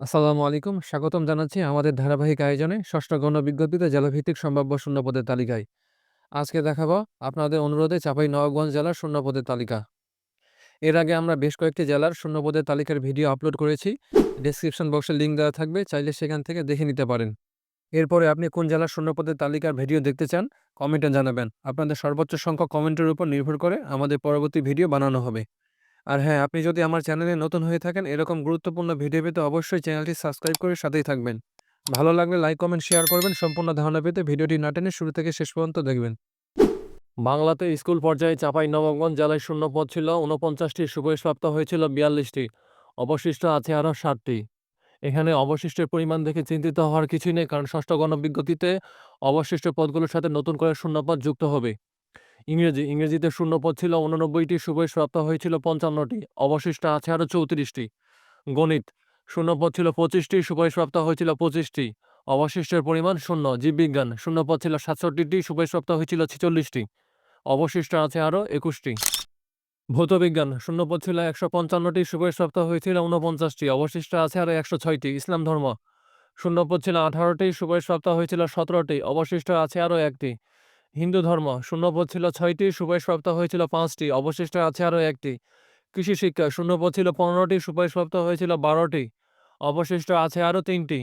আসসালামু আলাইকুম। স্বাগতম জানাচ্ছি আমাদের ধারাবাহিক আয়োজনে ষষ্ঠ গণবিজ্ঞপ্তিতে জেলাভিত্তিক সম্ভাব্য শূন্যপদের তালিকায়। আজকে দেখাবো আপনাদের অনুরোধে চাঁপাইনবাবগঞ্জ জেলার শূন্যপদের তালিকা। এর আগে আমরা বেশ কয়েকটি জেলার শূন্যপদের তালিকার ভিডিও আপলোড করেছি। ডেসক্রিপশন বক্সে লিঙ্ক দেওয়া থাকবে, চাইলে সেখান থেকে দেখে নিতে পারেন। এরপরে আপনি কোন জেলার শূন্যপদের তালিকার ভিডিও দেখতে চান কমেন্টে জানাবেন। আপনাদের সর্বোচ্চ সংখ্যক কমেন্টের উপর নির্ভর করে আমাদের পরবর্তী ভিডিও বানানো হবে। আর হ্যাঁ, আপনি যদি আমার চ্যানেলে নতুন হয়ে থাকেন এরকম গুরুত্বপূর্ণ ভিডিও পেতে অবশ্যই চ্যানেলটি সাবস্ক্রাইব করে সাথেই থাকবেন। ভালো লাগলে লাইক, কমেন্ট, শেয়ার করবেন। সম্পূর্ণ ধারণা পেতে ভিডিওটি না টেনে শুরু থেকে শেষ পর্যন্ত দেখবেন। বাংলাতে স্কুল পর্যায়ে চাঁপাইনবাবগঞ্জ জেলায় শূন্য পদ ছিল ঊনপঞ্চাশটি, সুবহিষ্প্রাপ্ত হয়েছিল বিয়াল্লিশটি, অবশিষ্ট আছে আরও ষাটটি। এখানে অবশিষ্টের পরিমাণ দেখে চিন্তিত হওয়ার কিছুই নেই কারণ ষষ্ঠ গণবিজ্ঞপ্তিতে অবশিষ্ট পদগুলোর সাথে নতুন করে শূন্যপদ যুক্ত হবে। ইংরেজি, ইংরেজিতে শূন্য পদ ছিল উননব্বইটি সুবহিষ্প্রাপ্ত হয়েছিল পঞ্চান্নটি, অবশিষ্ট আছে আরও চৌত্রিশটি। গণিত শূন্য পদ ছিল পঁচিশটি সুবহিষ্প্রাপ্ত হয়েছিল পঁচিশটি, অবশিষ্টের পরিমাণ শূন্য, জীববিজ্ঞান শূন্য পদ ছিল সাতষট্টিটি সুবহিষ্প্রাপ্ত হয়েছিল ছেচল্লিশটি, অবশিষ্ট আছে আরও একুশটি। ভৌতবিজ্ঞান শূন্য পদ ছিল একশো পঞ্চান্নটি সুবহিষ্প্রাপ্ত হয়েছিল উনপঞ্চাশটি অবশিষ্ট আছে আরও একশো ছয়টি, ইসলাম ধর্ম শূন্য পদ ছিল আঠারোটি সুবহিষ্প্রাপ্ত হয়েছিল সতেরোটি, অবশিষ্ট আছে আরও একটি। হিন্দু ধর্ম। শূন্যপদ ছিল ছয়টি সুবহিষ্প্রাপ্ত হয়েছিল পাঁচটি, অবশিষ্ট আছে আরও একটি। কৃষি শিক্ষা, শূন্যপদ ছিল পনেরোটি সুবহিষ্প্রাপ্ত হয়েছিল বারোটি, অবশিষ্ট আছে আরও তিনটি।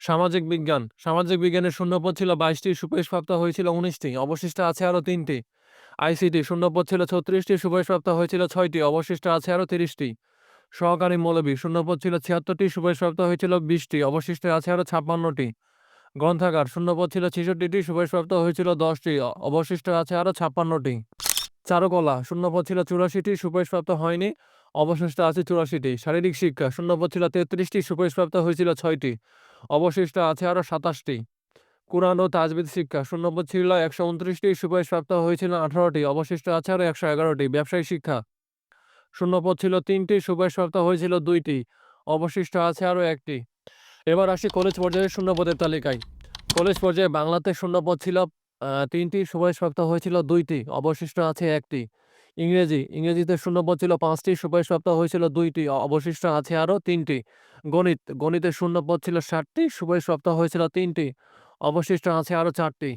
সামাজিক বিজ্ঞান, সামাজিক বিজ্ঞানের শূন্যপদ ছিল বাইশটি সুবহিষ্প্রাপ্ত হয়েছিল উনিশটি, অবশিষ্ট আছে আরও তিনটি। আইসিটি, শূন্যপদ ছিল ছত্রিশটি সুবহিষ্প্রাপ্ত হয়েছিল ছয়টি, অবশিষ্ট আছে আরও তিরিশটি। সহকারী মৌলবী, শূন্যপদ ছিল ছিয়াত্তরটি সুবহিষ্প্রাপ্ত হয়েছিল বিশটি, অবশিষ্ট আছে আরও ছাপ্পান্নটি। গ্রন্থাগার শূন্যপদ ছিল ছেষট্টিটি সুবহিষ্প্রাপ্ত হয়েছিল দশটি, অবশিষ্ট আছে আরও ছাপ্পান্নটি। চারুকলা, শূন্যপদ ছিল চুরাশিটি সুবহিষ্প্রাপ্ত হয়নি, অবশিষ্ট আছে চুরাশিটি। শারীরিক শিক্ষা, শূন্যপদ ছিল তেত্রিশটি সুবহিষ্প্রাপ্ত হয়েছিল ছয়টি, অবশিষ্ট আছে আরও সাতাশটি। কোরআন ও তাজবিদ শিক্ষা, শূন্যপদ ছিল একশো উনত্রিশটি সুবহিষ্প্রাপ্ত হয়েছিল আঠারোটি, অবশিষ্ট আছে আরও একশো এগারোটি। ব্যবসায়ী শিক্ষা, শূন্যপদ ছিল তিনটি সুবহিষ্প্রাপ্ত হয়েছিল দুইটি, অবশিষ্ট আছে আরও একটি। এবার আসি কলেজ পর্যায়ে শূন্যপদের তালিকায়। কলেজ পর্যায়ে বাংলাতে শূন্যপদ ছিল তিনটি সুবহিষ্প্রাপ্ত হয়েছিল দুইটি, অবশিষ্ট আছে একটি। ইংরেজি, ইংরেজিতে শূন্যপদ ছিল পাঁচটি সুবহিষ্প্রাপ্ত হয়েছিল দুইটি, অবশিষ্ট আছে আরও তিনটি। গণিত, গণিতে শূন্যপদ ছিল ষাটটি সুবহিষ্প্রাপ্ত হয়েছিল তিনটি, অবশিষ্ট আছে আরও চারটি।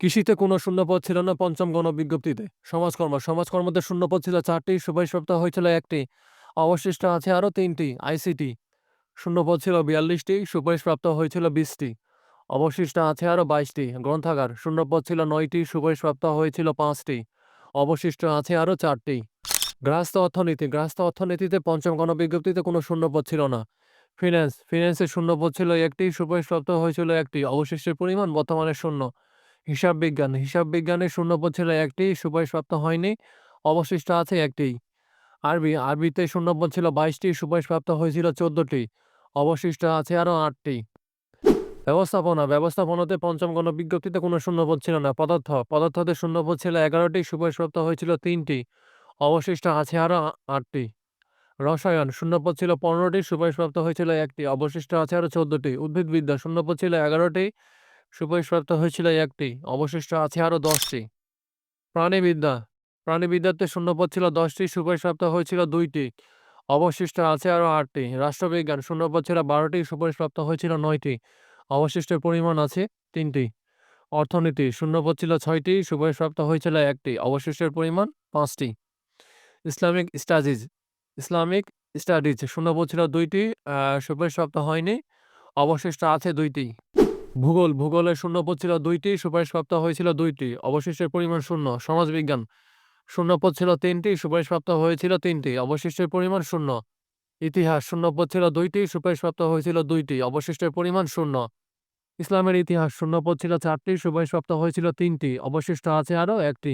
কৃষিতে কোনো শূন্যপদ ছিল না পঞ্চম গণবিজ্ঞপ্তিতে সমাজকর্ম, সমাজকর্মতে শূন্যপদ ছিল চারটি সুবহিষ্প্রাপ্ত হয়েছিল একটি, অবশিষ্ট আছে আরও তিনটি, আইসিটি। শূন্যপদ ছিল বিয়াল্লিশটি সুবহিষ্প্রাপ্ত হয়েছিল বিশটি। অবশিষ্ট আছে আরও বাইশটি, গ্রন্থাগার। শূন্যপদ ছিল নয়টি সুবহিষ্প্রাপ্ত হয়েছিল পাঁচটি। অবশিষ্ট আছে আরও চারটি। গ্রাস্ত অর্থনীতি। গ্রাস্ত অর্থনীতিতে পঞ্চম গণবিজ্ঞপ্তিতে কোনো শূন্যপদ ছিল না। ফিন্যান্স। ফিন্যান্সের শূন্যপদ ছিল একটি সুবহিষ্প্রাপ্ত হয়েছিল একটি। অবশিষ্টের পরিমাণ বর্তমানে শূন্য। হিসাব বিজ্ঞান। হিসাব বিজ্ঞানের শূন্যপদ ছিল একটি সুবহিষ্প্রাপ্ত হয়নি। অবশিষ্ট আছে একটি। আরবি। আরবিতে শূন্যপদ ছিল বাইশটি সুবহিষ্প্রাপ্ত হয়েছিল চোদ্দটি। অবশিষ্ট আছে আরও আটটি। ব্যবস্থাপনা, ব্যবস্থাপনাতে পঞ্চম গণবিজ্ঞপ্তিতে কোনো শূন্যপদ ছিল না। পদার্থ পদার্থতে শূন্যপদ ছিল এগারোটি সুবহিষ্প্রাপ্ত হয়েছিল তিনটি। অবশিষ্ট আছে আরও আটটি। রসায়ন, শূন্যপদ ছিল পনেরোটি সুবহিষ্প্রাপ্ত হয়েছিল একটি। অবশিষ্ট আছে আরও চোদ্দটি। উদ্ভিদবিদ্যা, শূন্যপদ ছিল এগারোটি সুবহিষ্প্রাপ্ত হয়েছিল একটি। অবশিষ্ট আছে আরও দশটি। প্রাণীবিদ্যা, প্রাণীবিদ্যাতে শূন্যপদ ছিল দশটি সুবহিষ্প্রাপ্ত হয়েছিল দুইটি। অবশিষ্ট আছে আরও আটটি। রাষ্ট্রবিজ্ঞান শূন্যপদ ছিল বারোটি সুবহিষ্প্রাপ্ত হয়েছিল নয়টি। অবশিষ্টের পরিমাণ আছে তিনটি। অর্থনীতি শূন্যপদ ছিল ছয়টি সুবহিষ্প্রাপ্ত হয়েছিল একটি। অবশিষ্টের পরিমাণ পাঁচটি। ইসলামিক স্টাডিজ ইসলামিক স্টাডিজ শূন্যপদ ছিল দুইটি সুবহিষ্প্রাপ্ত হয়নি। অবশিষ্ট আছে দুইটি। ভূগোল ভূগোলের শূন্যপদ ছিল দুইটি, সুপারিশপ্রাপ্ত হয়েছিল দুইটি। অবশিষ্টের পরিমাণ শূন্য। সমাজবিজ্ঞান শূন্যপদ ছিল তিনটি, সুপারিশপ্রাপ্ত হয়েছিল তিনটি, অবশিষ্টের পরিমাণ শূন্য। ইতিহাস শূন্যপদ ছিল দুইটি, সুপারিশপ্রাপ্ত হয়েছিল দুইটি, অবশিষ্টের পরিমাণ শূন্য। ইসলামের ইতিহাস শূন্যপদ ছিল চারটি, সুপারিশপ্রাপ্ত হয়েছিল তিনটি, অবশিষ্ট আছে আরও একটি।